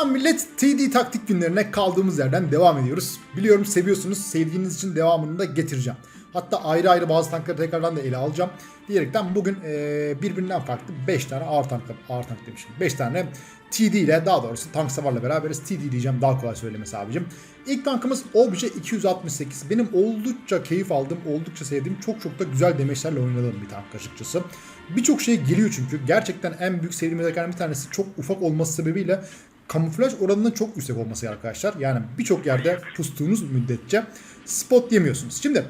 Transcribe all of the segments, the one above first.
Lan millet TD taktik günlerine kaldığımız yerden devam ediyoruz. Biliyorum seviyorsunuz. Sevdiğiniz için devamını da getireceğim. Hatta ayrı ayrı bazı tankları tekrardan da ele alacağım. Diyerekten bugün e, birbirinden farklı 5 tane ağır tank, ağır tank demişim. 5 tane TD ile daha doğrusu tank savarla beraberiz. TD diyeceğim daha kolay söylemesi abicim. İlk tankımız Obje 268. Benim oldukça keyif aldığım, oldukça sevdiğim, çok çok da güzel demeçlerle oynadığım bir tank açıkçası. Birçok şey geliyor çünkü. Gerçekten en büyük sevdiğim özelliklerden bir tanesi çok ufak olması sebebiyle kamuflaj oranının çok yüksek olması arkadaşlar. Yani birçok yerde pustuğunuz müddetçe spot yemiyorsunuz. Şimdi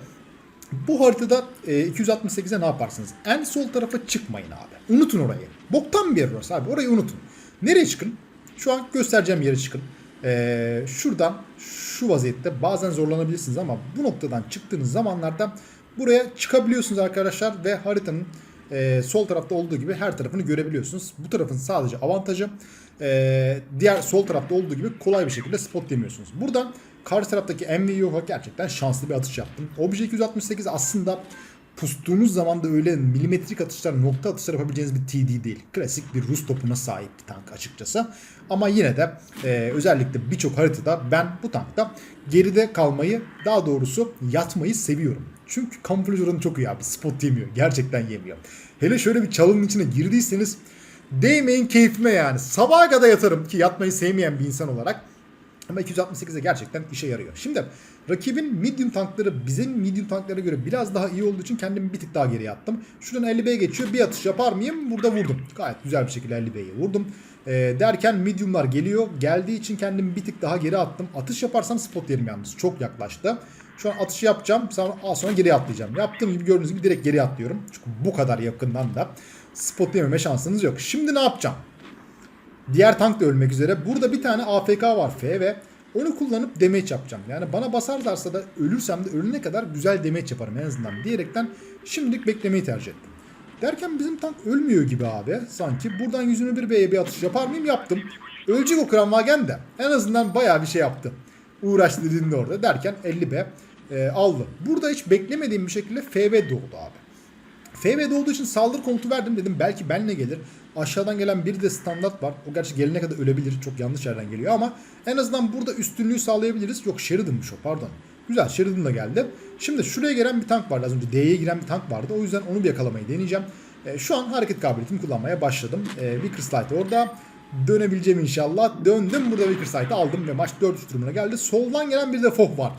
bu haritada e, 268'e ne yaparsınız? En sol tarafa çıkmayın abi. Unutun orayı. Boktan bir yer orası abi. Orayı unutun. Nereye çıkın? Şu an göstereceğim yere çıkın. E, şuradan şu vaziyette bazen zorlanabilirsiniz ama bu noktadan çıktığınız zamanlarda buraya çıkabiliyorsunuz arkadaşlar ve haritanın e, sol tarafta olduğu gibi her tarafını görebiliyorsunuz. Bu tarafın sadece avantajı e, diğer sol tarafta olduğu gibi kolay bir şekilde spot demiyorsunuz. Buradan karşı taraftaki MVU'ya gerçekten şanslı bir atış yaptım. Obje 268 aslında pustuğunuz zaman da öyle milimetrik atışlar, nokta atışlar yapabileceğiniz bir TD değil. Klasik bir Rus topuna sahip bir tank açıkçası. Ama yine de e, özellikle birçok haritada ben bu tankta geride kalmayı, daha doğrusu yatmayı seviyorum. Çünkü kamuflaj oranı çok iyi abi. Spot yemiyor. Gerçekten yemiyor. Hele şöyle bir çalının içine girdiyseniz değmeyin keyfime yani. Sabaha kadar yatarım ki yatmayı sevmeyen bir insan olarak. Ama 268'e gerçekten işe yarıyor. Şimdi rakibin medium tankları bizim medium tanklara göre biraz daha iyi olduğu için kendimi bir tık daha geriye attım. Şuradan 50B'ye geçiyor. Bir atış yapar mıyım? Burada vurdum. Gayet güzel bir şekilde 50B'ye vurdum. Ee, derken mediumlar geliyor. Geldiği için kendimi bir tık daha geri attım. Atış yaparsam spot yerim yalnız. Çok yaklaştı. Şu an atışı yapacağım. Sonra, sonra geriye atlayacağım. Yaptığım gibi gördüğünüz gibi direkt geriye atlıyorum. Çünkü bu kadar yakından da spot yememe şansınız yok. Şimdi ne yapacağım? Diğer tank da ölmek üzere. Burada bir tane AFK var F ve onu kullanıp damage yapacağım. Yani bana basarlarsa da ölürsem de ölene kadar güzel damage yaparım en azından diyerekten şimdilik beklemeyi tercih ettim. Derken bizim tank ölmüyor gibi abi. Sanki buradan 121 B'ye bir atış yapar mıyım? Yaptım. Ölecek o Kranwagen de. En azından bayağı bir şey yaptı. Uğraştı dediğinde orada. Derken 50 B e, aldı. Burada hiç beklemediğim bir şekilde FV doğdu abi. FV'de olduğu için saldırı komutu verdim dedim belki benle gelir. Aşağıdan gelen bir de standart var. O gerçi gelene kadar ölebilir. Çok yanlış yerden geliyor ama en azından burada üstünlüğü sağlayabiliriz. Yok Sheridan'mış o pardon. Güzel Sheridan da geldi. Şimdi şuraya gelen bir tank vardı. Az önce D'ye giren bir tank vardı. O yüzden onu bir yakalamayı deneyeceğim. E, şu an hareket kabiliyetimi kullanmaya başladım. E, Vickers Light orada. Dönebileceğim inşallah. Döndüm burada Vickers Light'ı aldım ve maç 4-3 durumuna geldi. Soldan gelen bir de Foh var.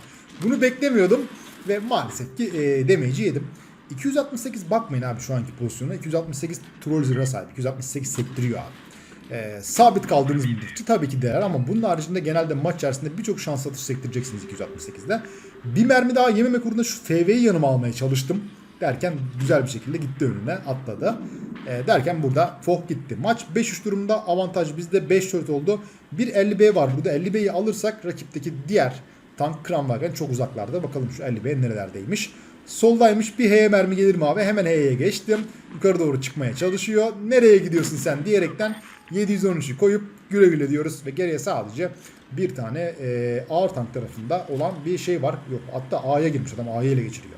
Bunu beklemiyordum ve maalesef ki e, damage'i yedim. 268 bakmayın abi şu anki pozisyona. 268 troll zırha sahip. 268 sektiriyor abi. Ee, sabit kaldığınız müddetçe tabii ki değer ama bunun haricinde genelde maç içerisinde birçok şans atış sektireceksiniz 268'de. Bir mermi daha yememek uğruna şu FV'yi yanıma almaya çalıştım. Derken güzel bir şekilde gitti önüne atladı. Ee, derken burada Foh gitti. Maç 5-3 durumda avantaj bizde 5-4 oldu. Bir 50B var burada. 50B'yi alırsak rakipteki diğer tank Kranwagen çok uzaklarda. Bakalım şu 50B nerelerdeymiş. Soldaymış bir H'ye mermi gelir mi abi? Hemen H'ye geçtim. Yukarı doğru çıkmaya çalışıyor. Nereye gidiyorsun sen diyerekten 713'ü koyup güle güle diyoruz. Ve geriye sadece bir tane e, ağır tank tarafında olan bir şey var. Yok hatta A'ya girmiş adam A'ya ele geçiriyor.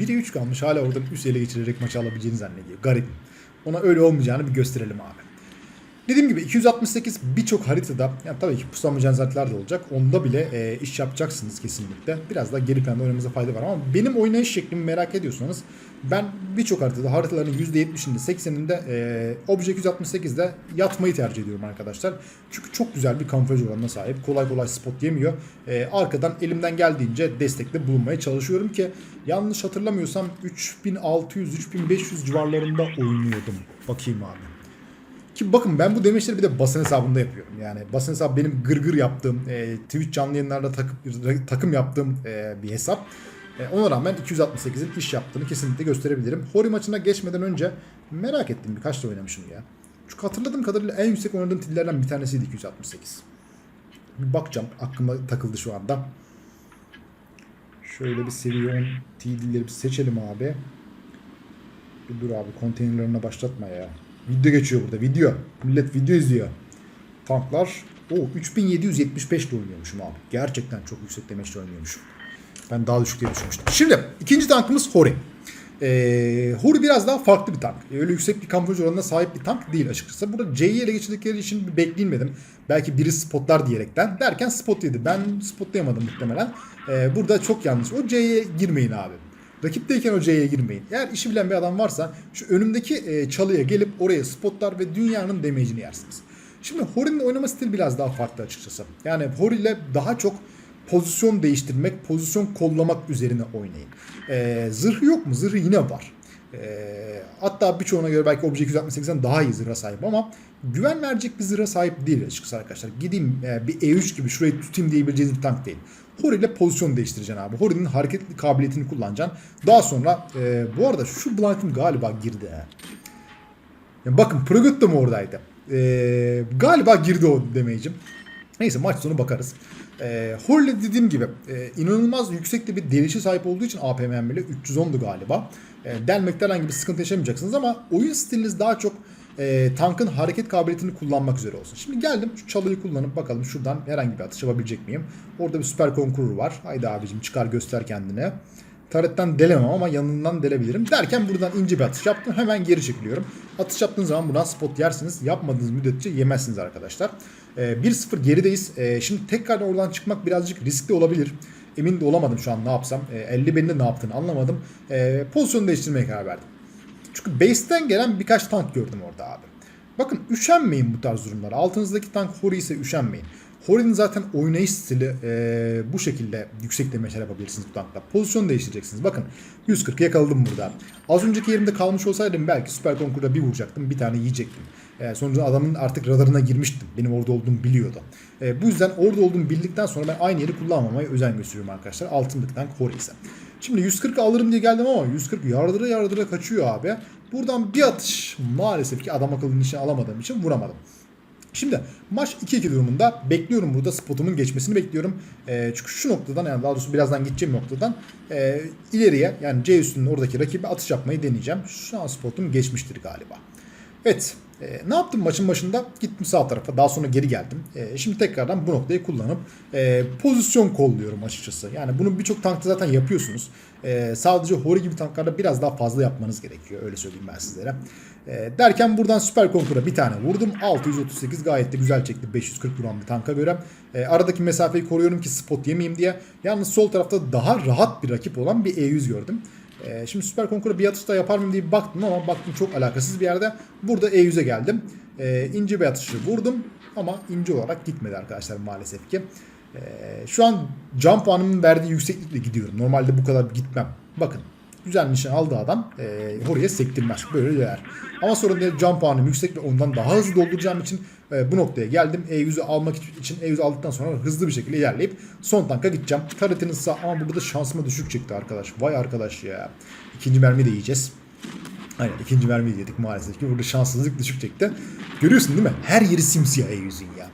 1'e 3 kalmış hala oradan üst ele geçirerek maçı alabileceğini zannediyor. Garip. Ona öyle olmayacağını bir gösterelim abi. Dediğim gibi 268 birçok haritada yani tabii ki pusamayacağınız haritalar da olacak. Onda bile e, iş yapacaksınız kesinlikle. Biraz daha geri planda oynamanıza fayda var ama benim oynayış şeklimi merak ediyorsanız ben birçok haritada haritaların %70'inde 80'inde e, Obje 268'de yatmayı tercih ediyorum arkadaşlar. Çünkü çok güzel bir kamuflaj oranına sahip. Kolay kolay spot yemiyor. E, arkadan elimden destekte bulunmaya çalışıyorum ki yanlış hatırlamıyorsam 3600-3500 civarlarında oynuyordum. Bakayım abi. Ki bakın ben bu demeçleri bir de basın hesabında yapıyorum. Yani basın hesabı benim gırgır yaptığım, e, Twitch canlı yayınlarda takım, takım yaptığım e, bir hesap. E, ona rağmen 268'in iş yaptığını kesinlikle gösterebilirim. Hori maçına geçmeden önce merak ettim birkaç da oynamışım ya. Çünkü hatırladığım kadarıyla en yüksek oynadığım tillerden bir tanesiydi 268. Bir bakacağım. Aklıma takıldı şu anda. Şöyle bir seviye 10 TD'leri bir seçelim abi. Bir dur abi konteynerlarına başlatma ya. Video geçiyor burada. Video. Millet video izliyor. Tanklar. O 3775 ile oynuyormuşum abi. Gerçekten çok yüksek demeçle oynuyormuşum. Ben daha düşük diye düşünmüştüm. Şimdi ikinci tankımız Hori. Ee, Hori biraz daha farklı bir tank. Öyle yüksek bir kamuflaj oranına sahip bir tank değil açıkçası. Burada C'yi ele geçirdikleri için bir bekleyilmedim. Belki biri spotlar diyerekten. Derken spot yedi. Ben spotlayamadım muhtemelen. Ee, burada çok yanlış. O C'ye girmeyin abi. Rakipteyken o C'ye girmeyin. Eğer işi bilen bir adam varsa şu önümdeki e, çalıya gelip oraya spotlar ve dünyanın damage'ini yersiniz. Şimdi Hori'nin oynama stili biraz daha farklı açıkçası. Yani Hori ile daha çok pozisyon değiştirmek, pozisyon kollamak üzerine oynayın. Ee, zırhı yok mu? Zırhı yine var. Ee, hatta birçoğuna göre belki Obje 268'den daha iyi zırha sahip ama güven verecek bir zırha sahip değil açıkçası arkadaşlar. Gideyim e, bir E3 gibi şurayı tutayım diyebileceğiniz bir tank değil. Hori ile pozisyon değiştireceksin abi. Hori'nin hareket kabiliyetini kullanacaksın. Daha sonra e, bu arada şu Blind'im galiba girdi. He. Ya bakın Progut da mı oradaydı? E, galiba girdi o demeyicim. Neyse maç sonu bakarız. E, Horle dediğim gibi e, inanılmaz yüksekte bir delişe sahip olduğu için APM bile 310'du galiba. E, delmekte herhangi bir sıkıntı yaşamayacaksınız ama oyun stiliniz daha çok e, tankın hareket kabiliyetini kullanmak üzere olsun. Şimdi geldim şu çalıyı kullanıp bakalım şuradan herhangi bir atış yapabilecek miyim? Orada bir süper konkurur var. Haydi abicim çıkar göster kendine. Taretten delemem ama yanından delebilirim. Derken buradan ince bir atış yaptım. Hemen geri çekiliyorum. Atış yaptığınız zaman buradan spot yersiniz. Yapmadığınız müddetçe yemezsiniz arkadaşlar. Ee, 1-0 gerideyiz. Ee, şimdi tekrar oradan çıkmak birazcık riskli olabilir. Emin de olamadım şu an ne yapsam. Ee, 50 benim de ne yaptığını anlamadım. Ee, pozisyonu değiştirmeye karar verdim. Çünkü base'ten gelen birkaç tank gördüm orada abi. Bakın üşenmeyin bu tarz durumlara. Altınızdaki tank Hori ise üşenmeyin. Hori'nin zaten oynayış stili e, bu şekilde yüksek demeçler yapabilirsiniz bu tankla. Pozisyon değiştireceksiniz. Bakın 140 yakaladım burada. Az önceki yerimde kalmış olsaydım belki süper konkurda bir vuracaktım. Bir tane yiyecektim. E, sonuçta adamın artık radarına girmiştim. Benim orada olduğumu biliyordu. E, bu yüzden orada olduğumu bildikten sonra ben aynı yeri kullanmamaya özen gösteriyorum arkadaşlar. Altındaki tank Hori ise. Şimdi 140 alırım diye geldim ama 140 yardıra yardıra kaçıyor abi. Buradan bir atış maalesef ki adam akıllı nişan alamadığım için vuramadım. Şimdi maç 2-2 durumunda bekliyorum burada spotumun geçmesini bekliyorum. E, çünkü şu noktadan yani daha doğrusu birazdan gideceğim noktadan e, ileriye yani C üstünün oradaki rakibe atış yapmayı deneyeceğim. Şu an spotum geçmiştir galiba. Evet e, ne yaptım maçın başında? Gittim sağ tarafa daha sonra geri geldim. E, şimdi tekrardan bu noktayı kullanıp e, pozisyon kolluyorum açıkçası. Yani bunu birçok tankta zaten yapıyorsunuz. E, sadece Hori gibi tanklarda biraz daha fazla yapmanız gerekiyor. Öyle söyleyeyim ben sizlere. E, derken buradan süper konkura bir tane vurdum. 638 gayet de güzel çekti 540 vuran bir tanka göre. E, aradaki mesafeyi koruyorum ki spot yemeyeyim diye. Yalnız sol tarafta daha rahat bir rakip olan bir E100 gördüm. E, şimdi süper konkura bir atış da yapar mıyım diye baktım ama baktım çok alakasız bir yerde. Burada E100'e geldim. E, ince bir atışı vurdum ama ince olarak gitmedi arkadaşlar maalesef ki. E, şu an jump puanımın verdiği yükseklikle gidiyorum. Normalde bu kadar gitmem. Bakın güzel nişan aldığı adam e, oraya sektirmez. Böyle değer. Ama sonra da jump puanım yüksek ve ondan daha hızlı dolduracağım için e, bu noktaya geldim. E100'ü almak için E100 aldıktan sonra hızlı bir şekilde ilerleyip son tanka gideceğim. Taretinin sağ ama burada şansıma düşük çıktı arkadaş. Vay arkadaş ya. İkinci mermi de yiyeceğiz. Aynen ikinci mermi yedik maalesef ki. Burada şanssızlık düşük çekti. Görüyorsun değil mi? Her yeri simsiyah E100'ün ya.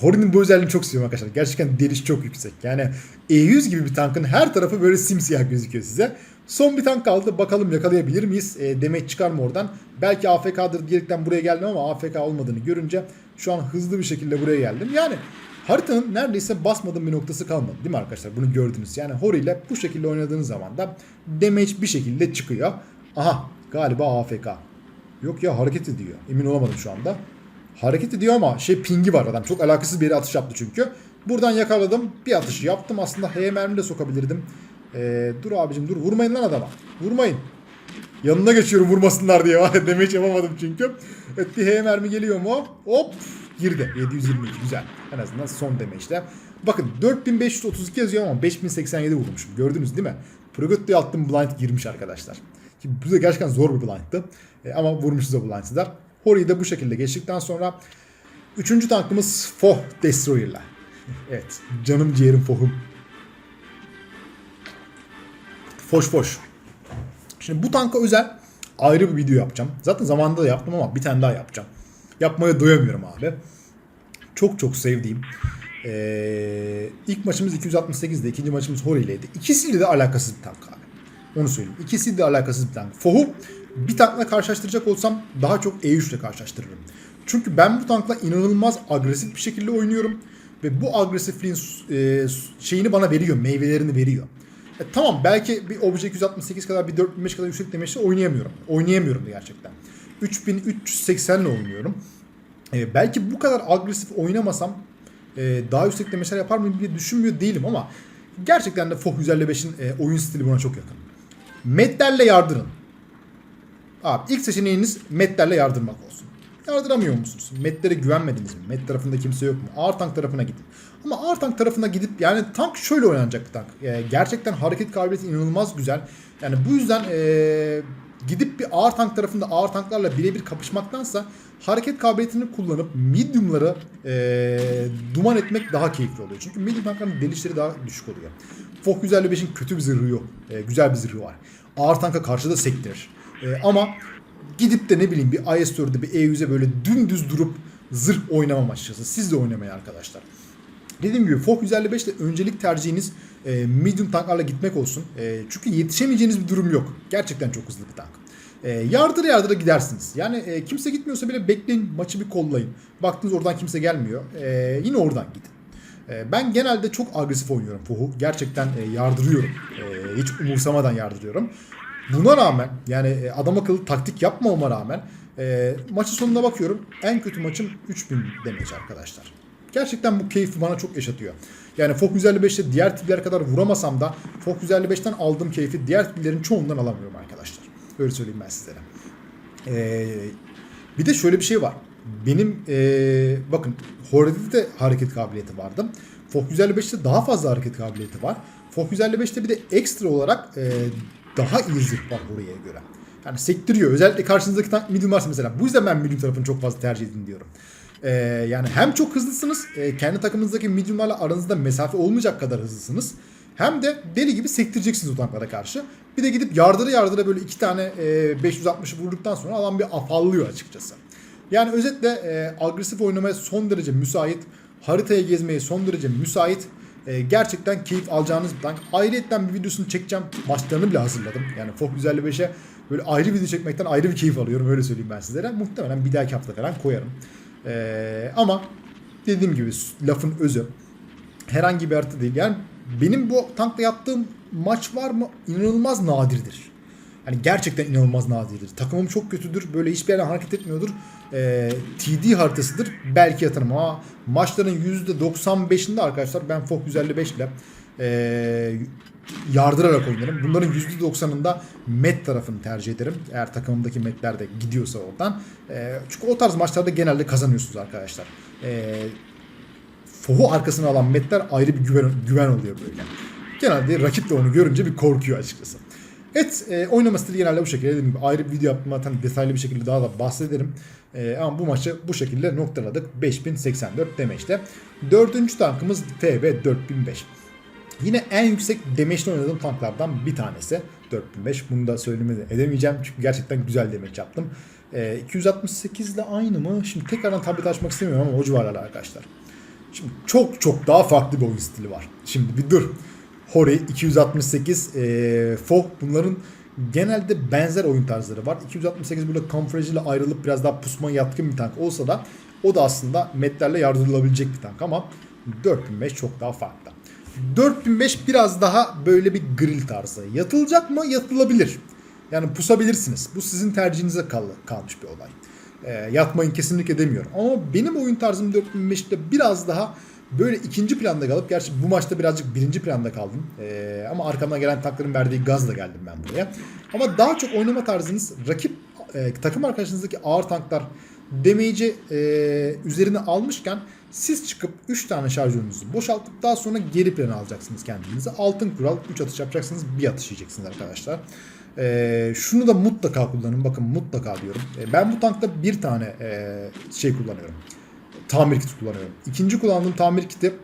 Hori'nin bu özelliğini çok seviyorum arkadaşlar. Gerçekten deliş çok yüksek. Yani E100 gibi bir tankın her tarafı böyle simsiyah gözüküyor size. Son bir tank kaldı. Bakalım yakalayabilir miyiz? E, demek çıkar mı oradan? Belki AFK'dır diyerekten buraya geldim ama AFK olmadığını görünce şu an hızlı bir şekilde buraya geldim. Yani haritanın neredeyse basmadığım bir noktası kalmadı değil mi arkadaşlar? Bunu gördünüz. Yani Hori ile bu şekilde oynadığınız zaman da damage bir şekilde çıkıyor. Aha galiba AFK. Yok ya hareket ediyor. Emin olamadım şu anda. Hareket ediyor ama şey pingi var adam. Çok alakasız bir yere atış yaptı çünkü. Buradan yakaladım. Bir atış yaptım. Aslında H mermi de sokabilirdim. Ee, dur abicim dur. Vurmayın lan adama. Vurmayın. Yanına geçiyorum vurmasınlar diye. Demeç yapamadım çünkü. H mermi geliyor mu? Hop girdi. 722 güzel. En azından son demeçte. Bakın 4532 yazıyor ama 5087 vurmuşum. Gördünüz değil mi? Progotto'ya attım blind girmiş arkadaşlar. Ki bu da gerçekten zor bir blind'tı. E, ama vurmuşuz o blind'lar. Hori'yi de bu şekilde geçtikten sonra üçüncü tankımız Foh Destroyer'la. evet canım ciğerim Foh'um. Foş foş. Şimdi bu tanka özel ayrı bir video yapacağım. Zaten zamanında da yaptım ama bir tane daha yapacağım. Yapmaya doyamıyorum abi. Çok çok sevdiğim. Ee, ilk maçımız 268'de, ikinci maçımız Hori'yleydi. İkisiyle de alakasız bir tank abi. Onu söyleyeyim. İkisi de alakasız bir tank. Foh'u bir tankla karşılaştıracak olsam daha çok E3 ile karşılaştırırım. Çünkü ben bu tankla inanılmaz agresif bir şekilde oynuyorum. Ve bu agresifliğin e, şeyini bana veriyor, meyvelerini veriyor. E, tamam belki bir Obje 268 kadar bir 4005 kadar yüksek demeçle oynayamıyorum. Oynayamıyorum da gerçekten. 3380 ile oynuyorum. E, belki bu kadar agresif oynamasam e, daha yüksek demeçler yapar mıyım diye düşünmüyor değilim ama gerçekten de FOH 155'in e, oyun stili buna çok yakın. Metlerle yardırın. Abi ilk seçeneğiniz metlerle yardırmak olsun. Yardıramıyor musunuz? Metlere güvenmediniz mi? Met tarafında kimse yok mu? Ağır tank tarafına gidin. Ama ağır tank tarafına gidip yani tank şöyle oynanacak tank. Ee, gerçekten hareket kabiliyeti inanılmaz güzel. Yani bu yüzden ee, gidip bir ağır tank tarafında ağır tanklarla birebir kapışmaktansa hareket kabiliyetini kullanıp mediumları ee, duman etmek daha keyifli oluyor. Çünkü medium tankların delişleri daha düşük oluyor. Fok 155'in kötü bir zırhı yok. Ee, güzel bir zırhı var. Ağır tanka karşı da sektirir. Ee, ama gidip de ne bileyim bir IS-4'de bir E100'e böyle dümdüz durup zırh oynamam açıkçası. Siz de oynamayın arkadaşlar. Dediğim gibi Fok 155 ile öncelik tercihiniz e, medium tanklarla gitmek olsun. E, çünkü yetişemeyeceğiniz bir durum yok. Gerçekten çok hızlı bir tank. E, yardıra yardıra gidersiniz. Yani e, kimse gitmiyorsa bile bekleyin maçı bir kollayın. Baktınız oradan kimse gelmiyor. E, yine oradan gidin. E, ben genelde çok agresif oynuyorum Fok'u. Gerçekten e, yardırıyorum. E, hiç umursamadan yardırıyorum. Buna rağmen yani e, adam akıllı taktik yapmama rağmen e, maçın sonuna bakıyorum. En kötü maçım 3000 damage arkadaşlar. Gerçekten bu keyfi bana çok yaşatıyor. Yani Fok 155'te diğer tipler kadar vuramasam da Fok 155'ten aldığım keyfi diğer tiplerin çoğundan alamıyorum arkadaşlar. Öyle söyleyeyim ben sizlere. Ee, bir de şöyle bir şey var. Benim ee, bakın Horde'de de hareket kabiliyeti vardı. Fok 155'te daha fazla hareket kabiliyeti var. Fok 155'te bir de ekstra olarak ee, daha iyi zırh buraya göre. Yani sektiriyor. Özellikle karşınızdaki tank medium varsa mesela. Bu yüzden ben medium tarafını çok fazla tercih edin diyorum. Ee, yani hem çok hızlısınız, e, kendi takımınızdaki mediumlarla aranızda mesafe olmayacak kadar hızlısınız. Hem de deli gibi sektireceksiniz o tanklara karşı. Bir de gidip yardıra yardıra böyle iki tane e, 560'ı vurduktan sonra adam bir afallıyor açıkçası. Yani özetle e, agresif oynamaya son derece müsait, haritaya gezmeye son derece müsait, e, gerçekten keyif alacağınız bir tank. Ayrıyetten bir videosunu çekeceğim. Maçlarını bile hazırladım. Yani Fok 155'e böyle ayrı video çekmekten ayrı bir keyif alıyorum öyle söyleyeyim ben sizlere. Muhtemelen bir dahaki hafta falan koyarım. Ee, ama dediğim gibi lafın özü herhangi bir harita değil. Yani benim bu tankla yaptığım maç var mı inanılmaz nadirdir. Yani gerçekten inanılmaz nadirdir. Takımım çok kötüdür. Böyle hiçbir yerden hareket etmiyordur. Ee, TD haritasıdır. Belki yatarım ama maçların %95'inde arkadaşlar ben Fok 155 ile ee, yardırarak oynarım. Bunların %90'ında met tarafını tercih ederim. Eğer takımımdaki metler de gidiyorsa oradan. E, çünkü o tarz maçlarda genelde kazanıyorsunuz arkadaşlar. E, Fohu arkasına alan metler ayrı bir güven, güven oluyor böyle. Genelde rakip de onu görünce bir korkuyor açıkçası. Evet e, oynama stili genelde bu şekilde. Dediğim gibi ayrı bir video yaptım zaten detaylı bir şekilde daha da bahsederim. E, ama bu maçı bu şekilde noktaladık. 5084 demeçte. Dördüncü tankımız TB 4005. Yine en yüksek demeçli oynadığım tanklardan bir tanesi. 4005. Bunu da söylemeden edemeyeceğim. Çünkü gerçekten güzel demeç yaptım. E, 268 ile aynı mı? Şimdi tekrardan tablet açmak istemiyorum ama o civarlarda arkadaşlar. Şimdi çok çok daha farklı bir oyun stili var. Şimdi bir dur. Hori 268 e, Foh bunların genelde benzer oyun tarzları var. 268 böyle kamuflaj ile ayrılıp biraz daha pusma yatkın bir tank olsa da o da aslında metlerle yardırılabilecek bir tank ama 4005 çok daha farklı. 4005 biraz daha böyle bir grill tarzı. Yatılacak mı? Yatılabilir. Yani pusabilirsiniz. Bu sizin tercihinize kal kalmış bir olay. E, yatmayın kesinlikle demiyorum. Ama benim oyun tarzım 4005'te biraz daha böyle ikinci planda kalıp gerçi bu maçta birazcık birinci planda kaldım. E, ama arkamdan gelen tankların verdiği gazla geldim ben buraya. Ama daha çok oynama tarzınız rakip e, takım arkadaşınızdaki ağır tanklar damage'i e, üzerine almışken siz çıkıp 3 tane şarjörünüzü boşaltıp daha sonra geri plana alacaksınız kendinizi. Altın kural 3 atış yapacaksınız bir atış yiyeceksiniz arkadaşlar. E, şunu da mutlaka kullanın. Bakın mutlaka diyorum. E, ben bu tankta bir tane e, şey kullanıyorum. Tamir kiti kullanıyorum. İkinci kullandığım tamir kiti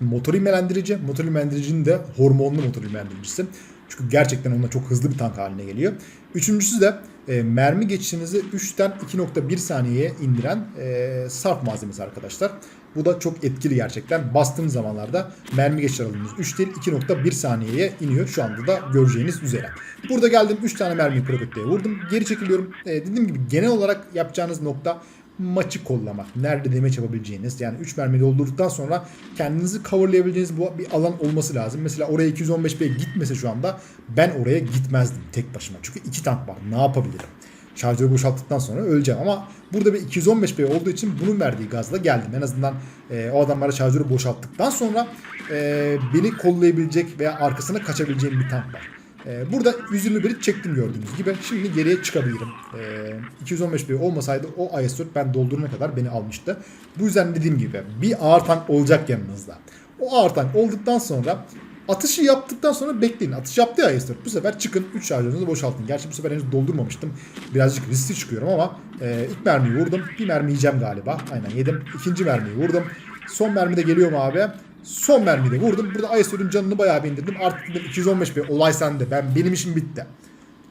motor imelendirici. Motor imelendiricinin de hormonlu motor imelendiricisi. Çünkü gerçekten onunla çok hızlı bir tank haline geliyor. Üçüncüsü de e, mermi geçişinizi 3'ten 2.1 saniyeye indiren e, sarf malzemesi arkadaşlar. Bu da çok etkili gerçekten. Bastığınız zamanlarda mermi geçiş aralığınız 3 değil 2.1 saniyeye iniyor. Şu anda da göreceğiniz üzere. Burada geldim 3 tane mermi kroketliğe vurdum. Geri çekiliyorum. E, dediğim gibi genel olarak yapacağınız nokta maçı kollamak. Nerede demeç yapabileceğiniz yani 3 mermi doldurduktan sonra kendinizi coverlayabileceğiniz bu bir alan olması lazım. Mesela oraya 215 b gitmese şu anda ben oraya gitmezdim tek başıma. Çünkü iki tank var. Ne yapabilirim? Şarjörü boşalttıktan sonra öleceğim ama burada bir 215 b olduğu için bunun verdiği gazla geldim. En azından e, o adamlara şarjörü boşalttıktan sonra e, beni kollayabilecek veya arkasına kaçabileceğim bir tank var. Ee, burada 121'i çektim gördüğünüz gibi. Şimdi geriye çıkabilirim. Ee, 215 bir olmasaydı o IS-4 ben doldurana kadar beni almıştı. Bu yüzden dediğim gibi bir ağır tank olacak yanınızda. O ağır tank olduktan sonra atışı yaptıktan sonra bekleyin. Atış yaptı ya IS-4. Bu sefer çıkın 3 şarjörünüzü boşaltın. Gerçi bu sefer henüz doldurmamıştım. Birazcık riskli çıkıyorum ama e, ilk mermiyi vurdum. Bir mermi yiyeceğim galiba. Aynen yedim. İkinci mermiyi vurdum. Son mermi de geliyor mu abi? Son mermiyi de vurdum. Burada ISO'nun canını bayağı bir indirdim. Artık dedim 215 bir olay sende. Ben benim işim bitti.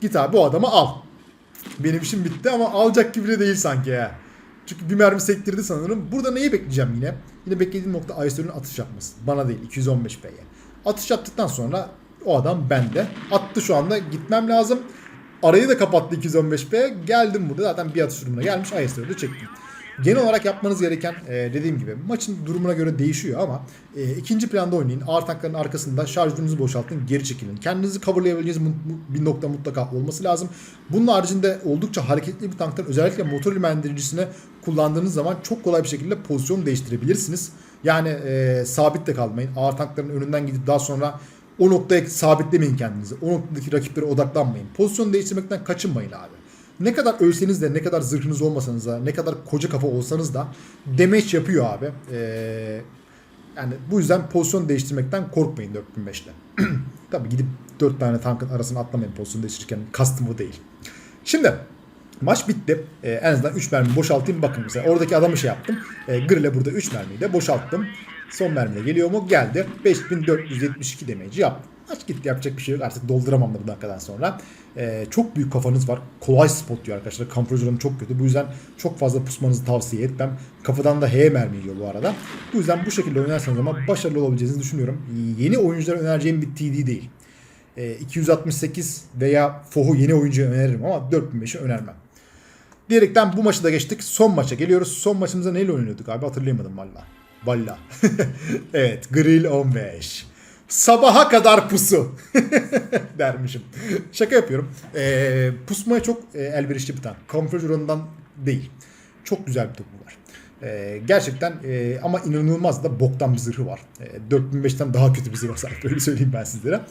Git abi o adamı al. Benim işim bitti ama alacak gibi de değil sanki ya. Çünkü bir mermi sektirdi sanırım. Burada neyi bekleyeceğim yine? Yine beklediğim nokta ISO'nun atış yapması. Bana değil 215 B'ye. Atış yaptıktan sonra o adam bende. Attı şu anda gitmem lazım. Arayı da kapattı 215 B. Geldim burada zaten bir atış durumuna gelmiş. ISO'yu da çektim. Genel olarak yapmanız gereken e, dediğim gibi maçın durumuna göre değişiyor ama e, ikinci planda oynayın. Ağır tankların arkasında şarjınızı boşaltın, geri çekilin. Kendinizi coverlayabileceğiniz bir nokta mutlaka olması lazım. Bunun haricinde oldukça hareketli bir tanktan özellikle motor ilmendiricisini kullandığınız zaman çok kolay bir şekilde pozisyon değiştirebilirsiniz. Yani e, sabit de kalmayın. Ağır tankların önünden gidip daha sonra o noktaya sabitlemeyin kendinizi. O noktadaki rakiplere odaklanmayın. Pozisyon değiştirmekten kaçınmayın abi. Ne kadar ölseniz de ne kadar zırhınız olmasanız da ne kadar koca kafa olsanız da damage yapıyor abi. Ee, yani bu yüzden pozisyon değiştirmekten korkmayın 4005'te. Tabii gidip 4 tane tankın arasına atlamayın pozisyon değiştirirken kastım o değil. Şimdi maç bitti. Ee, en azından 3 mermi boşaltayım. Bakın mesela oradaki adamı şey yaptım. Ee, Grill'e burada 3 mermiyi de boşalttım. Son mermide geliyor mu? Geldi. 5472 damage yaptım. Maç gitti yapacak bir şey yok. Artık dolduramam da bu dakikadan sonra. Ee, çok büyük kafanız var. Kolay spot diyor arkadaşlar. Kamuflajlarım çok kötü. Bu yüzden çok fazla pusmanızı tavsiye etmem. Kafadan da H mermi yiyor bu arada. Bu yüzden bu şekilde oynarsanız ama başarılı olabileceğinizi düşünüyorum. Yeni oyunculara önereceğim bir TD değil. Ee, 268 veya FOH'u yeni oyuncuya öneririm ama 4005'i önermem. Diyerekten bu maçı da geçtik. Son maça geliyoruz. Son maçımızda neyle oynuyorduk abi hatırlayamadım valla. Valla. evet Grill 15. Sabaha kadar pusu. dermişim. Şaka yapıyorum. Ee, pusmaya çok e, elverişli bir tank. Kamuflaj oranından değil. Çok güzel bir topu var. Ee, gerçekten e, ama inanılmaz da boktan bir zırhı var. E, 4005'ten daha kötü bir zırhı var. Öyle söyleyeyim ben sizlere.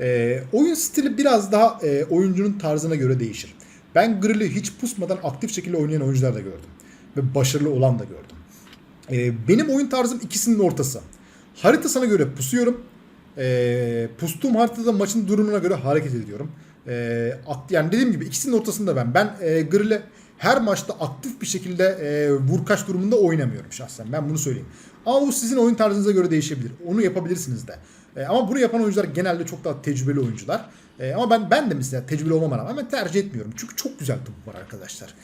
E, oyun stili biraz daha e, oyuncunun tarzına göre değişir. Ben Grill'i hiç pusmadan aktif şekilde oynayan oyuncular da gördüm. Ve başarılı olan da gördüm. E, benim oyun tarzım ikisinin ortası. Haritasına göre pusuyorum. E, pustuğum haritada maçın durumuna göre hareket ediyorum. E, akt- yani dediğim gibi ikisinin ortasında ben. Ben e, Grill'e her maçta aktif bir şekilde e, vurkaç durumunda oynamıyorum şahsen. Ben bunu söyleyeyim. Ama bu sizin oyun tarzınıza göre değişebilir. Onu yapabilirsiniz de. E, ama bunu yapan oyuncular genelde çok daha tecrübeli oyuncular. E, ama ben ben de mesela tecrübeli olmama rağmen ben tercih etmiyorum. Çünkü çok güzel top var arkadaşlar.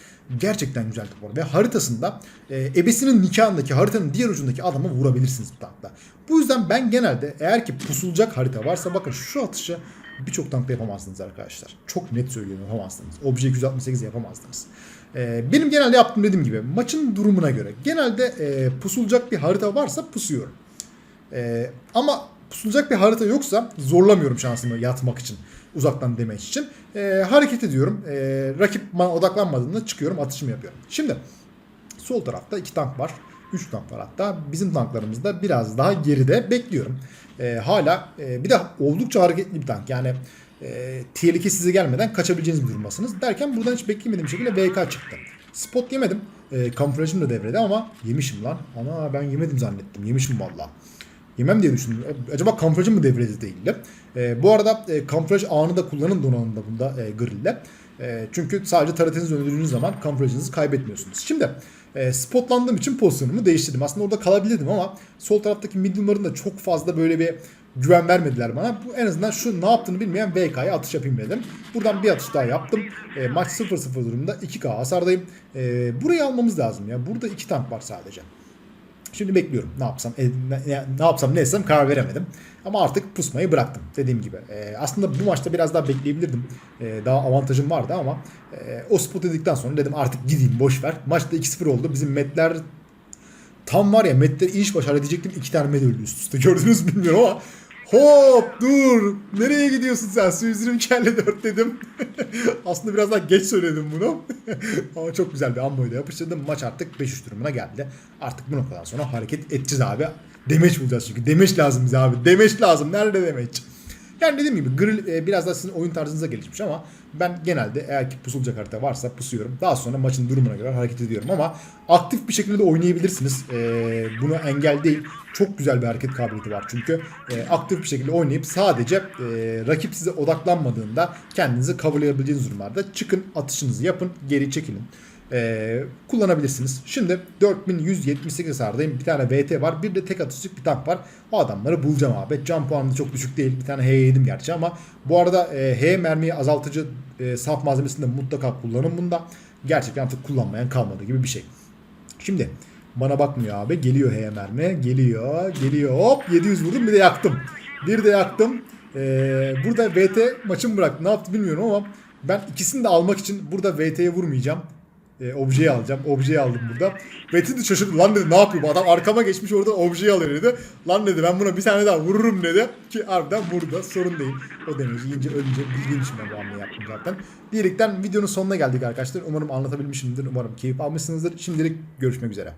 Gerçekten güzel top var. Ve haritasında e, ebesinin nikahındaki haritanın diğer ucundaki adamı vurabilirsiniz bu tankla. Bu yüzden ben genelde eğer ki pusulacak harita varsa bakın şu atışı birçok tankta yapamazsınız arkadaşlar. Çok net söylüyorum yapamazsınız. Obje 268 yapamazdınız. Ee, benim genelde yaptığım dediğim gibi maçın durumuna göre genelde e, pusulacak bir harita varsa pusuyorum. Ee, ama pusulacak bir harita yoksa zorlamıyorum şansımı yatmak için uzaktan demek için. Ee, hareket ediyorum. Ee, rakip bana odaklanmadığında çıkıyorum atışımı yapıyorum. Şimdi sol tarafta iki tank var. 3 tank var hatta. Bizim tanklarımız da biraz daha geride bekliyorum. Ee, hala e, bir de oldukça hareketli bir tank. Yani e, tehlike size gelmeden kaçabileceğiniz bir durumdasınız. Derken buradan hiç beklemediğim şekilde VK çıktı. Spot yemedim. E, kamuflajım da devrede ama yemişim lan. Ana ben yemedim zannettim. Yemişim valla. Yemem diye düşündüm. Acaba kamuflajım mı devrede değildi? E, bu arada e, kamuflaj da kullanın donanımda bunda e, grille. E, çünkü sadece taratenizi öldürdüğünüz zaman kamuflajınızı kaybetmiyorsunuz. Şimdi e, spotlandığım için pozisyonumu değiştirdim. Aslında orada kalabilirdim ama sol taraftaki medium'ların da çok fazla böyle bir güven vermediler bana. Bu en azından şu ne yaptığını bilmeyen VK'ya atış yapayım dedim. Buradan bir atış daha yaptım. E, maç 0-0 durumunda 2K hasardayım. E, burayı almamız lazım ya. Burada iki tank var sadece. Şimdi bekliyorum. Ne yapsam e, ne, yapsam ne etsem karar veremedim. Ama artık pusmayı bıraktım dediğim gibi. E, aslında bu maçta biraz daha bekleyebilirdim. E, daha avantajım vardı ama o spot dedikten sonra dedim artık gideyim boş ver. Maçta 2-0 oldu. Bizim metler tam var ya metler iş başarı diyecektim. iki tane met öldü üst üste. Gördünüz mü bilmiyorum ama Hop dur. Nereye gidiyorsun sen? Suizrim kelle dört dedim. Aslında biraz daha geç söyledim bunu. Ama çok güzel bir amboyla yapıştırdım. Maç artık 5-3 durumuna geldi. Artık bu noktadan sonra hareket edeceğiz abi. Demeç bulacağız çünkü. Demeç lazım bize abi. Demeç lazım. Nerede demeç? Yani dediğim gibi grill e, biraz da sizin oyun tarzınıza gelişmiş ama ben genelde eğer ki pusulacak harita varsa pusuyorum. Daha sonra maçın durumuna göre hareket ediyorum ama aktif bir şekilde de oynayabilirsiniz. E, buna engel değil. Çok güzel bir hareket kabiliyeti var çünkü. E, aktif bir şekilde oynayıp sadece e, rakip size odaklanmadığında kendinizi kavrayabileceğiniz durumlarda çıkın atışınızı yapın geri çekilin. Ee, kullanabilirsiniz. Şimdi 4178 hasardayım. Bir tane VT var. Bir de tek atışlık bir tank var. O adamları bulacağım abi. Can puanı da çok düşük değil. Bir tane H yedim gerçi ama bu arada e, H mermiyi azaltıcı e, saf malzemesini de mutlaka kullanın bunda. Gerçekten artık kullanmayan kalmadı gibi bir şey. Şimdi bana bakmıyor abi. Geliyor H mermi. Geliyor. Geliyor. Hop 700 vurdum. Bir de yaktım. Bir de yaktım. Ee, burada VT maçımı bıraktı. Ne yaptı bilmiyorum ama ben ikisini de almak için burada VT'ye vurmayacağım. E, objeyi alacağım. Objeyi aldım burada. Metin de şaşırdı. Lan dedi ne yapıyor bu adam arkama geçmiş orada objeyi alıyor dedi. Lan dedi ben buna bir tane daha vururum dedi. Ki harbiden burada sorun değil. O demeyi yiyince ölünce bildiğim için ben bu hamleyi yaptım zaten. Diyerekten videonun sonuna geldik arkadaşlar. Umarım anlatabilmişimdir. Umarım keyif almışsınızdır. Şimdilik görüşmek üzere.